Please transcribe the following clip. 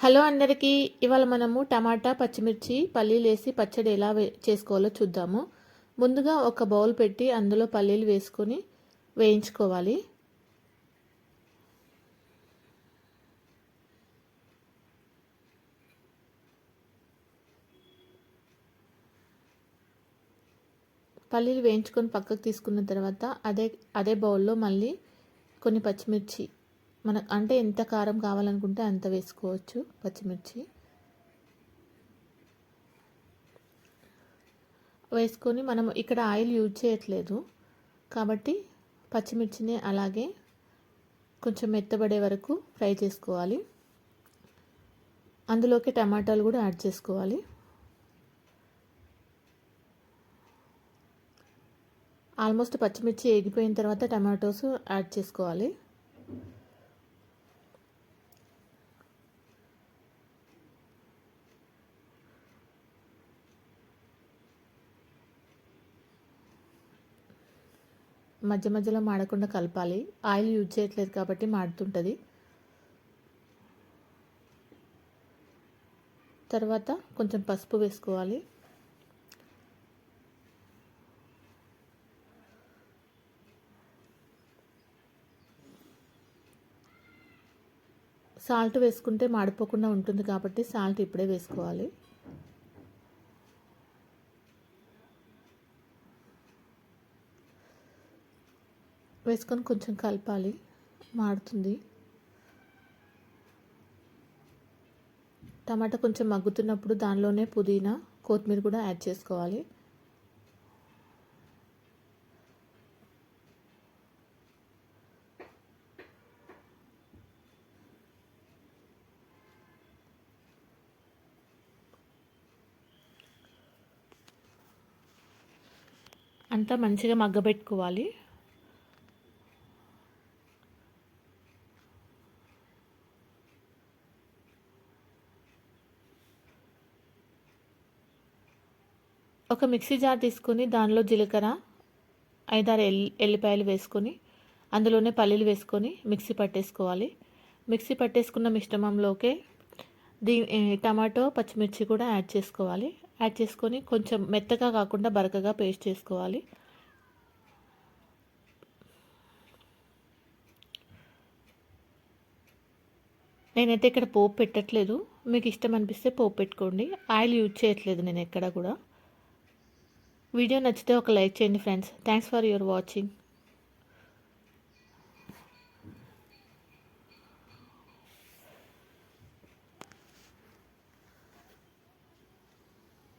Hello అందరికీ ఇవాళ మనము టమాటా పచ్చిమిర్చి పల్లీలు వేసి పచ్చడి ఎలా చేసుకోవాలో చూద్దాము. ముందుగా ఒక బౌల్ పెట్టి అందులో పల్లీలు వేసుకొని వేయించుకోవాలి. పల్లీలు వేయించుకొని పక్కకు తీసుకున్న తర్వాత అదే అదే బౌల్లో మళ్ళీ కొన్ని పచ్చిమిర్చి మనకు అంటే ఎంత కారం కావాలనుకుంటే అంత వేసుకోవచ్చు పచ్చిమిర్చి. వేసుకొని మనం ఇక్కడ ఆయిల్ యూజ్ చేయట్లేదు. కాబట్టి పచ్చిమిర్చిని అలాగే కొంచెం మెత్తబడే వరకు ఫ్రై చేసుకోవాలి. అందులోకి టమాటాలు కూడా యాడ్ చేసుకోవాలి. ఆల్మోస్ట్ పచ్చిమిర్చి ఎగిపోయిన తర్వాత టమాటోస్ యాడ్ చేసుకోవాలి. మధ్య మధ్యలో మాడకుండా కలపాలి. ఆయిల్ యూజ్ చేయట్లేదు కాబట్టి మాడుతుంటుంది. తర్వాత కొంచెం పసుపు వేసుకోవాలి. సాల్ట్ వేసుకుంటే మాడిపోకుండా ఉంటుంది కాబట్టి సాల్ట్ ఇప్పుడే వేసుకోవాలి. వేసుకొని కొంచెం కలపాలి. మాడుతుంది. టమాటా కొంచెం మగ్గుతున్నప్పుడు దానిలోనే పుదీనా కొత్తిమీర కూడా యాడ్ చేసుకోవాలి. అంతా మంచిగా మగ్గబెట్టుకోవాలి. ఒక మిక్సీ జార్ తీసుకొని దానిలో జీలకర్ర ఐదారు ఎల్లి ఎల్లిపాయలు వేసుకొని అందులోనే పల్లీలు వేసుకొని మిక్సీ పట్టేసుకోవాలి. మిక్సీ పట్టేసుకున్న మిశ్రమంలోకే దీ టమాటో పచ్చిమిర్చి కూడా యాడ్ చేసుకోవాలి. యాడ్ చేసుకొని కొంచెం మెత్తగా కాకుండా బరకగా పేస్ట్ చేసుకోవాలి. నేనైతే ఇక్కడ పోపు పెట్టట్లేదు. మీకు ఇష్టం అనిపిస్తే పోపు పెట్టుకోండి. ఆయిల్ యూజ్ చేయట్లేదు నేను ఎక్కడ కూడా. వీడియో నచ్చితే ఒక లైక్ చేయండి friends. Thanks for your watching